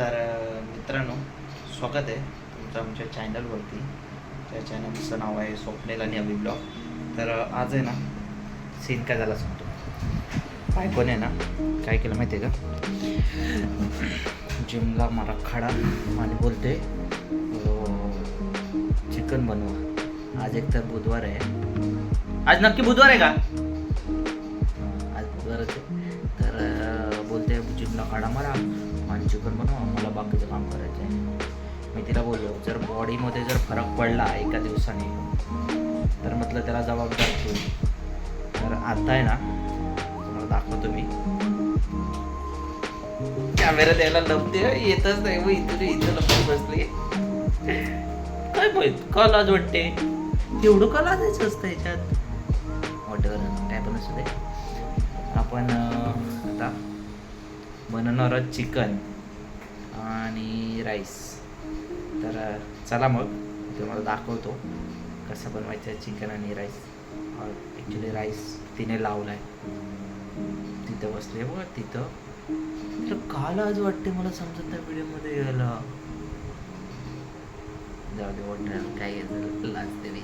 तर मित्रांनो. स्वागत आहे तुमचं आमच्या चॅनलवरती त्या चॅनलचं नाव आहे स्वप्नेल आणि अभि ब्लॉग. तर आज आहे ना सीन काय झाला सांगतो. बायकोने आहे ना काय केलं माहिती आहे का? जिमला मारा खडा आणि बोलते चिकन बनवा. आज एक तर बुधवार आहे. आज नक्की बुधवार आहे का? आज बुधवारच आहे. तर बोलते जिमला काढा मारा. आणि चिकन मला बाकीचं काम करायचं आहे मी तिला बोललो जर बॉडीमध्ये जर फरक पडला एका दिवसाने तर म्हटलं त्याला जबाबदार ठेवू. तर आता आहे ना तुम्हाला दाखवतो मी. कॅमेरा द्यायला लपते येतच नाही मग इथून इथं लपून बसले. काय माहीत का लाज वाटते? एवढं का लाजायचं असतं याच्यात? वॉटर काय पण असू दे. आपण आता बनवणार चिकन आणि राईस तर चला मग तुम्हाला दाखवतो कसं बनवायचं चिकन आणि राईस ॲक्च्युली राईस तिने लावला आहे तिथं बसले बघा तिथं. तर काल आज वाटते मला समजत नाही व्हिडिओमध्ये यायला. जाऊ दे वाटणार काय आहे, लाजते मी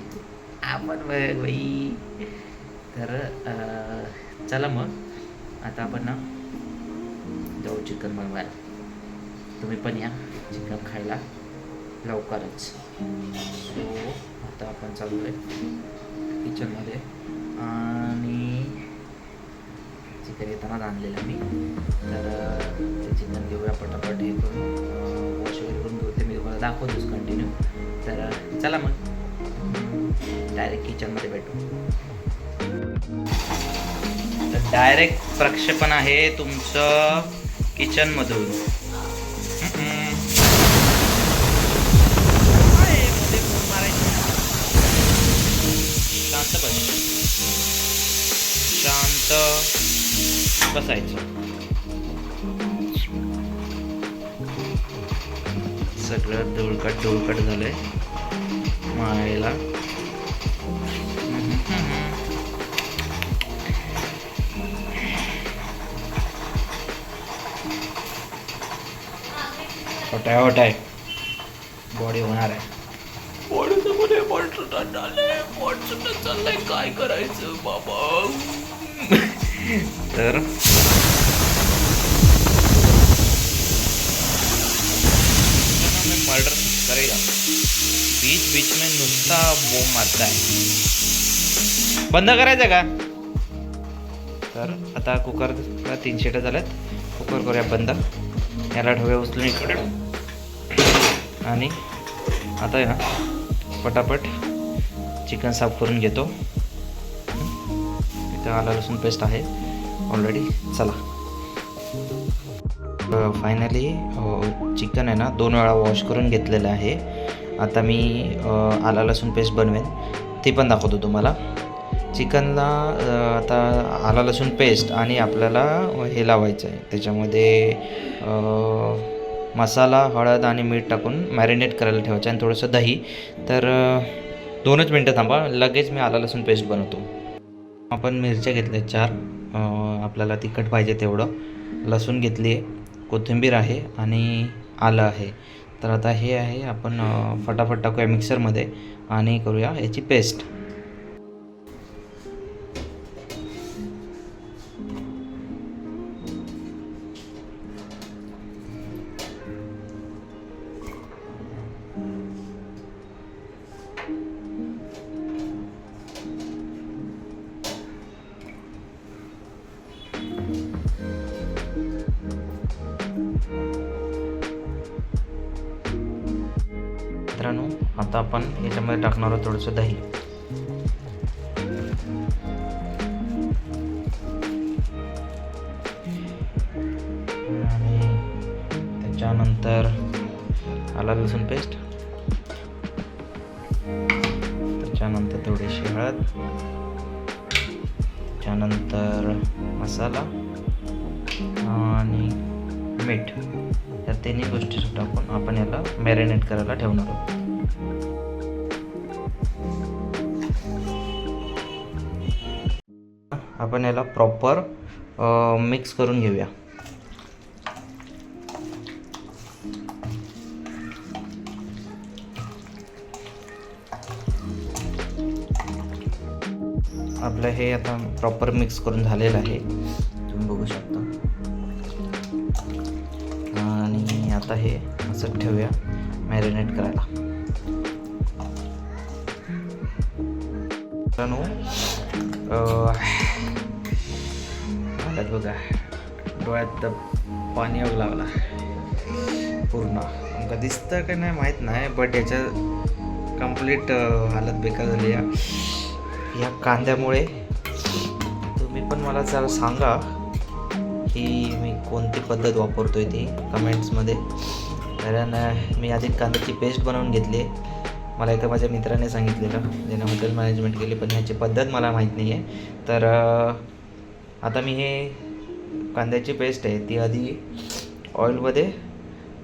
आपण बघ बाई. तर चला मग. आता आपण ना जाऊ चिकन बनवायला. तुम्ही पण या. चिकन खायला लवकरच. सो आता आपण चालू आहे किचनमध्ये आणि चिकन येतानाच आणलेलं मी. तर ते चिकन घेऊया पटापट हे करून. वॉश वगैरे करून घेऊ ते मी तुम्हाला दाखवतोच कंटिन्यू तर चला मग. डायरेक्ट किचनमध्ये भेटू. तर डायरेक्ट प्रक्षेपण आहे तुमचं किचनमधून बसायचं. सगळं डोळकट डोळकट झालंय. मायला होटाय होटाय बॉडी होणार आहे. बॉडीचं मध्ये बॉडी सुद्धा झालंय बॉडी सुटत चाललंय. काय करायचं बाबा? तर मर्डर करेगा. बीच बीच में नुसता बोम मारता है. बंद करायचं का? तर आता कुकर तीन शिट्या झाल्यात कुकर करूया बंद. याला ठेवूया उचलून इकडे. आणि आता आहे ना पटापट चिकन साफ करून घेतो. इथं आला लसूण पेस्ट आहे. ऑलरेडी चला. फायनली चिकन आहे ना दोन वेळा वॉश करून घेतलेलं आहे. आता मी आला लसूण पेस्ट बनवेन. ते पण दाखवतो तुम्हाला. चिकनला आता आला लसूण पेस्ट आणि आपल्याला हे लावायचं आहे त्याच्यामध्ये मसाला हळद आणि मीठ टाकून मॅरिनेट करायला ठेवायचं आणि थोडंसं दही. तर दोनच मिनटं थांबा. लगेच मी आला लसूण पेस्ट बनवतो. आपण मिरच्या घेतल्या चार. आपल्याला तिखट पाहिजे तेवढं. लसूण घेतली आहे कोथिंबीर आहे आणि आलं आहे. तर आता हे आहे आपण फटाफट टाकूया मिक्सरमध्ये आणि करूया याची पेस्ट. मित्रांनो आता आपण याच्यामध्ये टाकणार आहोत थोडंसं दही. आणि त्याच्यानंतर आला लसूण पेस्ट. त्याच्यानंतर थोडीशी हळद. त्याच्यानंतर मसाला आणि मीठ. या तिन्ही गोष्टी टाकून आपण याला मॅरिनेट करायला ठेवणार आहोत. आपण याला प्रॉपर मिक्स करून घेऊया. आपलं हे आता प्रॉपर मिक्स करून झालेलं आहे. तुम्ही बघू शकता. आणि आता हे असं ठेवूया मॅरिनेट करायला. मित्रांनो अं, बघा. डोळ्यात तर पाणी येऊ लागला. पूर्ण. आमका दिसतं का नाही माहीत नाही बट याच्या कंप्लीट हालत बेकार झाली या. या कांद्यामुळे. तुम्ही पण मला जरा सांगा की मी कोणती पद्धत वापरतो आहे ती कमेंट्समध्ये. कारण मी आधी कांद्याची पेस्ट बनवून घेतली. आहे मला एका माझ्या मित्राने सांगितलेलं ज्याने हॉटेल मॅनेजमेंट केली पण ह्याची पद्धत मला माहीत नाही आहे तर आता मी हे कांद्याची पेस्ट आहे ती आधी ऑइलमध्ये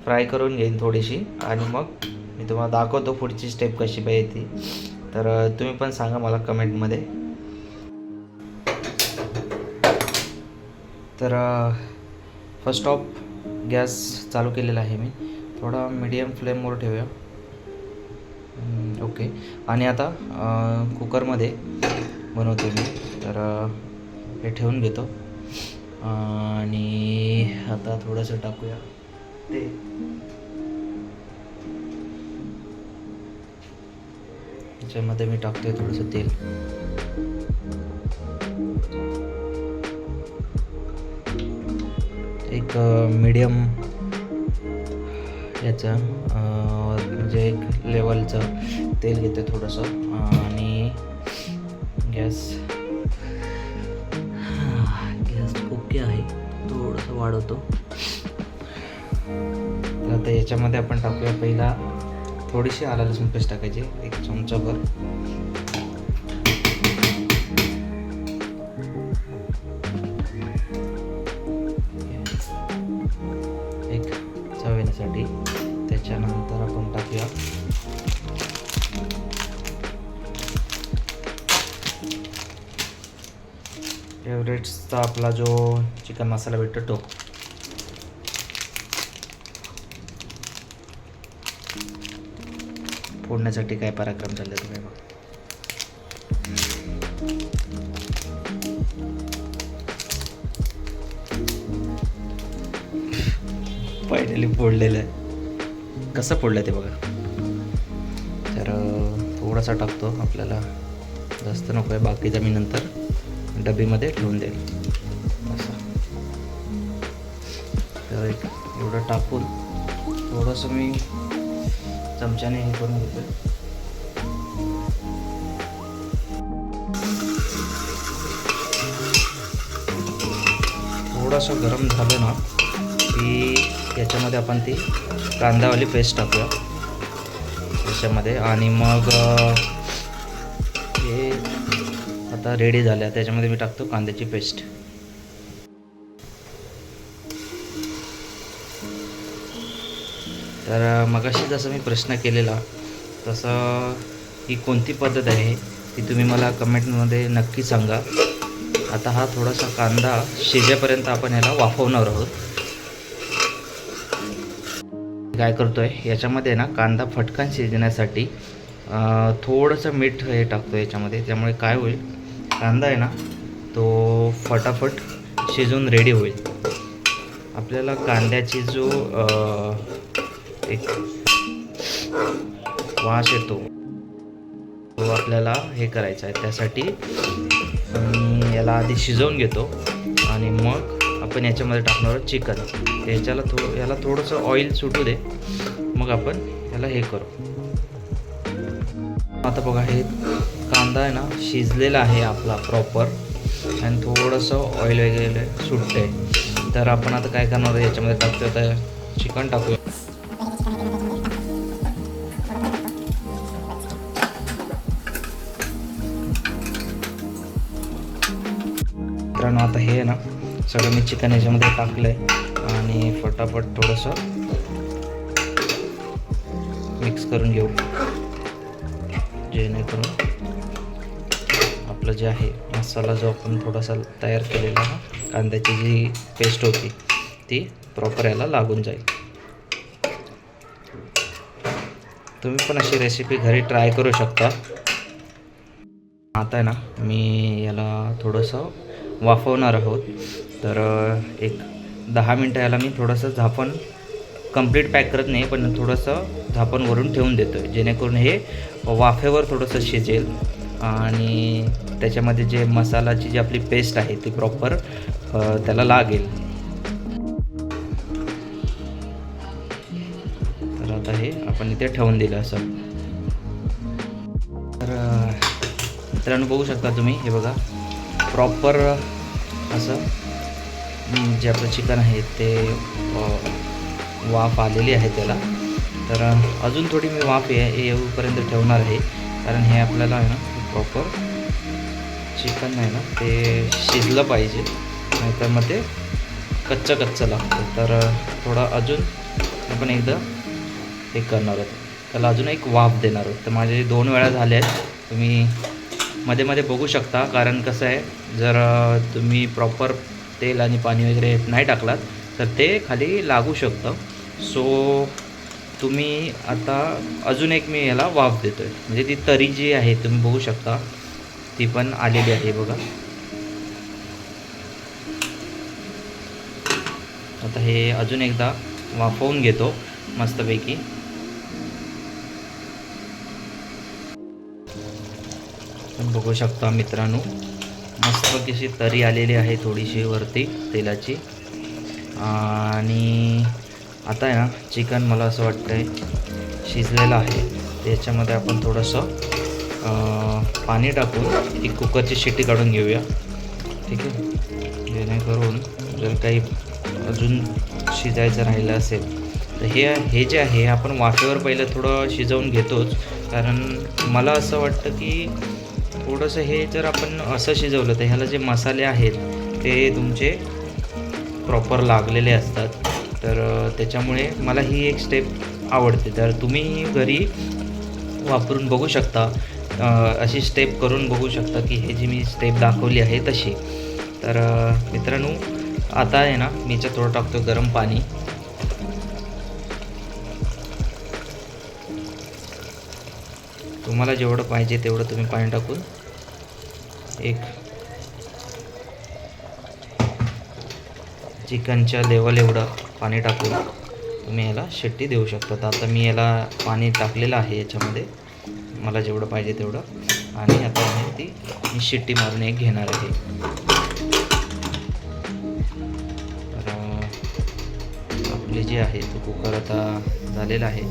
फ्राय करून घेईन थोडीशी आणि मग मी तुम्हाला दाखवतो पुढची स्टेप कशी पाहिजे ती. तर तुम्ही पण सांगा मला कमेंटमध्ये तर फर्स्ट ऑफ गॅस चालू केलेला आहे मी. थोडा मीडियम फ्लेमवर ठेवूया. ओके आणि आता कुकरमध्ये बनवते मी. तर हे ठेवून घेतो. आणि आता थोडंसं टाकूया. ते त्याच्यामध्ये मी टाकतोय थोडंसं तेल. एक मीडियम याचं म्हणजे एक लेवलचं तेल घेते थोडंसं. आणि गॅस. थोडंसं वाढवतो. तर आता याच्यामध्ये आपण टाकूया पहिला. थोडीशी आला लसूण पेस्ट टाकायची. एक चमचाभर. फेवरेट्सचा आपला जो चिकन मसाला भेटतो तो. फोडण्यासाठी काय पराक्रम चालले तुम्ही मग? फायनली फोडलेलं आहे. कसं फोडलं ते बघा. तर थोडासा टाकतो आपल्याला. जास्त नको आहे बाकीचा मी नंतर. डबीमध्ये ठेवून देईल असं. तर एक एवढं टाकून थोडंसं मी चमच्याने हे करून घेतो. थोडंसं गरम झालं ना की याच्यामध्ये आपण ती कांदावाली पेस्ट टाकूया. त्याच्यामध्ये आणि मग आता रेडी झाल्या. त्याच्यामध्ये मी टाकतो कांद्याची पेस्ट तर मगाशी जसं मी प्रश्न केलेला तसं ही कोणती पद्धत आहे ती तुम्ही मला कमेंटमध्ये नक्की सांगा. आता हा थोडासा कांदा शिजेपर्यंत आपण ह्याला वाफवणार आहोत. काय करतोय याच्यामध्ये ना कांदा फटकन शिजण्यासाठी थोडंसं मीठ हे टाकतो याच्यामध्ये. त्यामुळे काय होईल कांदा आहे ना तो फटाफट शिजून रेडी होईल. आपल्याला कांद्याची जो एक वास येतो तो आपल्याला हे करायचा आहे. त्यासाठी याला आधी शिजवून घेतो आणि मग आपण याच्यामध्ये टाकणार आहोत चिकन. याच्याला थो याला थोडंसं ऑइल सुटू दे. मग आपण याला हे करू. आता बघा हे कांदा आहे ना शिजलेला आहे आपला प्रॉपर आणि थोडंसं ऑइल वगैरे सुटते तर आपण आता काय करणार याच्यामध्ये टाकतो आता चिकन टाकूया. मित्रांनो आता हे आहे ना सगळं मी चिकन याच्यामध्ये टाकलं आहे आणि फटाफट थोडंसं मिक्स करून घेऊ. जेणेकरून आपलं जे आहे मसाला जो आपण थोडासा तयार केलेला हा कांद्याची जी पेस्ट होती ती प्रॉपर याला लागून जाईल. तुम्ही पण अशी रेसिपी घरी ट्राय करू शकता. आता आहे ना मी याला थोडंसं वाफवणार आहोत. तर एक दहा मिनटं याला मी थोडंसं झापण कंप्लीट पॅक करत नाही पण थोडंसं झापण वरून ठेवून देतो आहे जेणेकरून हे वाफेवर थोडंसं शिजेल. आणि त्याच्यामध्ये जे मसालाची जी आपली पेस्ट आहे ती प्रॉपर त्याला लागेल. तर आता हे आपण इथे ठेवून दिलं असं. तर मित्रांनो बघू शकता तुम्ही हे बघा. प्रॉपर असं जे आपलं चिकन आहे ते वाफ आलेली आहे त्याला. तर अजून थोडी मी वाफ ये येऊपर्यंत ठेवणार आहे. कारण हे आपल्याला आहे ना प्रॉपर चिकन आहे ना ते शिजलं पाहिजे. नाहीतर मग ते कच्चं कच्चं लागतं. तर थोडं अजून आपण एकदा हे करणार आहोत. त्याला अजून एक वाफ देणार आहोत. तर माझे दोन वेळा झाले आहेत तुम्ही मध्ये मध्ये बघू शकता. कारण कसं आहे जर तुम्ही प्रॉपर तेल आणि पाणी वगैरे नाही टाकलात तर ते खाली लागू शकतं. सो तुम्ही आता अजून एक मी याला वाफ देतो आहे म्हणजे ती तरी जी आहे तुम्ही बघू शकता. ती पण आलेली आहे बघा. आता हे अजून एकदा वाफवून घेतो मस्तपैकी. बघू शकता मित्रांनो मस्त कशी तरी आलेली आहे थोडीशी वरती तेलाची. आणि आता आहे ना चिकन मला असं वाटतं आहे शिजलेलं आहे. त्याच्यामध्ये आपण थोडंसं पाणी टाकून एक कुकरची शिट्टी काढून घेऊया. ठीक आहे? जेणेकरून जर काही अजून शिजायचं राहिलं असेल तर हे हे जे आहे आपण वाफेवर पहिलं थोडं शिजवून घेतोच. कारण मला असं वाटतं की थोडंसं हे जर आपण असं शिजवलं तर ह्याला जे मसाले आहेत ते तुमचे प्रॉपर लागलेले असतात. तर त्याच्यामुळे मला ही एक स्टेप आवडते. तर तुम्ही घरी वापरून बघू शकता अशी स्टेप करून बघू शकता की हे जी मी स्टेप दाखवली आहे तशी. तर मित्रांनो आता आहे ना मी याच्यात थोडं टाकतो गरम पाणी. तुम्हाला जेवढं पाहिजे तेवढं तुम्ही पाणी टाकून एक चिकनच्या लेवल एवढं पाणी टाकून तुम्ही याला शिट्टी देऊ शकता. तर आता मी याला पाणी टाकलेलं आहे याच्यामध्ये. मला जेवढं पाहिजे तेवढं. आणि आता मी ती मी शिट्टी मारून एक घेणार आहे. तर आपली जी आहे तो कुकर आता झालेला आहे.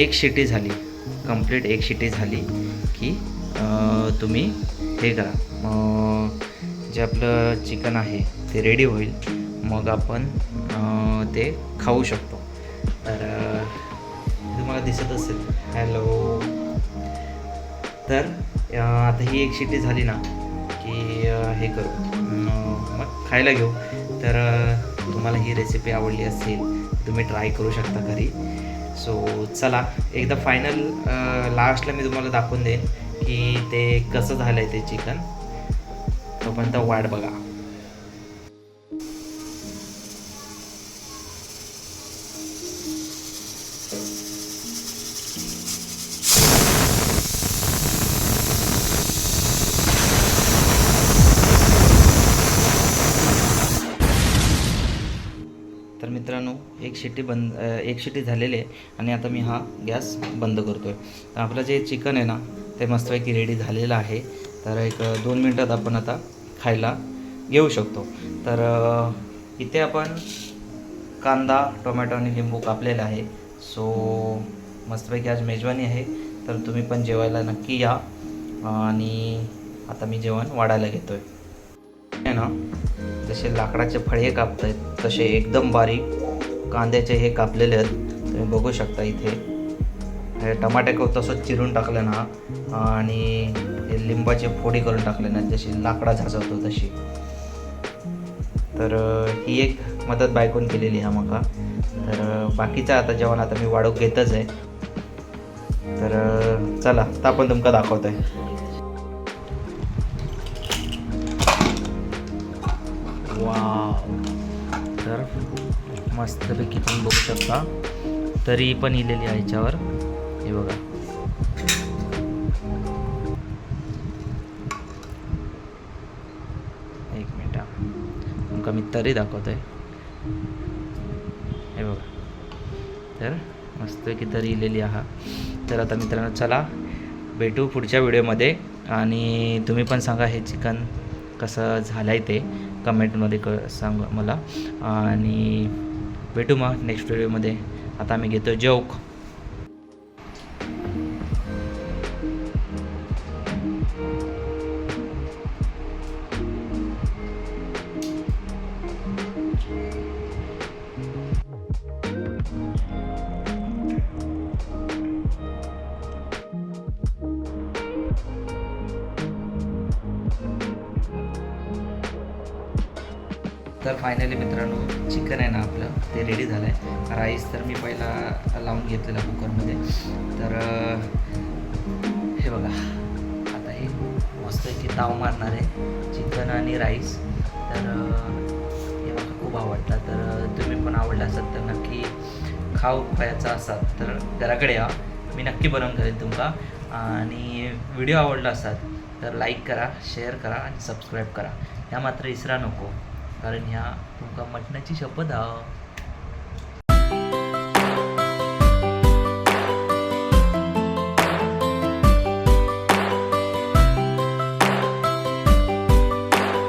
एक शिट्टी झाली. कंप्लीट एक शिट्टी झाली की तुम्ही हे करा. जे आपलं चिकन आहे ते रेडी होईल. मग आपण ते खाऊ शकतो. तर तुम्हाला दिसत असेल. हॅलो तर आता ही एक शिटी झाली ना की हे करू. मग खायला घेऊ. तर तुम्हाला ही रेसिपी आवडली असेल तुम्ही ट्राय करू शकता घरी. सो चला एकदा फायनल लास्टला मी तुम्हाला दाखवून देईन की ते कसं झालं आहे ते चिकन तोपर्यंत वाट बघा. शिट्टी बंद एक शिट्टी झालेली आहे आणि आता मी हा गॅस बंद करतो आहे तर आपलं जे चिकन आहे ना ते मस्तपैकी रेडी झालेलं आहे. तर एक दोन मिनटात आपण आता खायला घेऊ शकतो. तर इथे आपण कांदा टोमॅटो आणि लिंबू कापलेला आहे. सो मस्तपैकी आज मेजवानी आहे. तर तुम्ही पण जेवायला नक्की या. आणि आता मी जेवण वाढायला घेतो आहे आहे ना जसे लाकडाचे फळे कापत आहेत तसे एकदम बारीक कांद्याचे हे कापलेले आहेत. तुम्ही बघू शकता इथे. हे टमाटे तसंच चिरून टाकलं ना आणि हे लिंबाचे फोडी करून टाकले ना जशी लाकडा झाजवतो तशी. तर ही एक मदत बायकून केलेली हा मका. तर बाकीचं आता जेवण आता मी वाढवून घेतच आहे. तर चला आता आपण तुमका दाखवतोय. आहे मस्तपैकी तुम्ही बघू शकता. तरी पण इलेली आहे याच्यावर. हे बघा. एक मिनिट तुमका मी तरी दाखवतोय. हे बघा. तर मस्तपैकी तरी इलेली आहात तर आता मित्रांनो चला भेटू पुढच्या व्हिडिओमध्ये. आणि तुम्ही पण सांगा हे चिकन कसं झालं आहे ते. कमेंटमध्ये क सांग मला. आणि भेटू मग नेक्स्ट व्हिडिओमध्ये आता आम्ही घेतो जोक तर फायनली मित्रांनो चिकन आहे ना आपलं. ते रेडी झालं आहे राईस तर मी पहिला लावून घेतलेला कुकरमध्ये तर हे बघा. आता हे मस्त की ताव मारणार आहे चिकन आणि राईस तर हे मला खूप आवडला तर तुम्ही पण आवडला असाल तर नक्की खाऊ खायचा असाल तर घराकडे या. मी नक्की बनवून करेन तुमका आणि व्हिडिओ आवडला असाल तर लाईक करा शेअर करा आणि सबस्क्राईब करा. ह्या मात्र इसरा नको. कारण ह्या तुमका मटणाची शपथ हा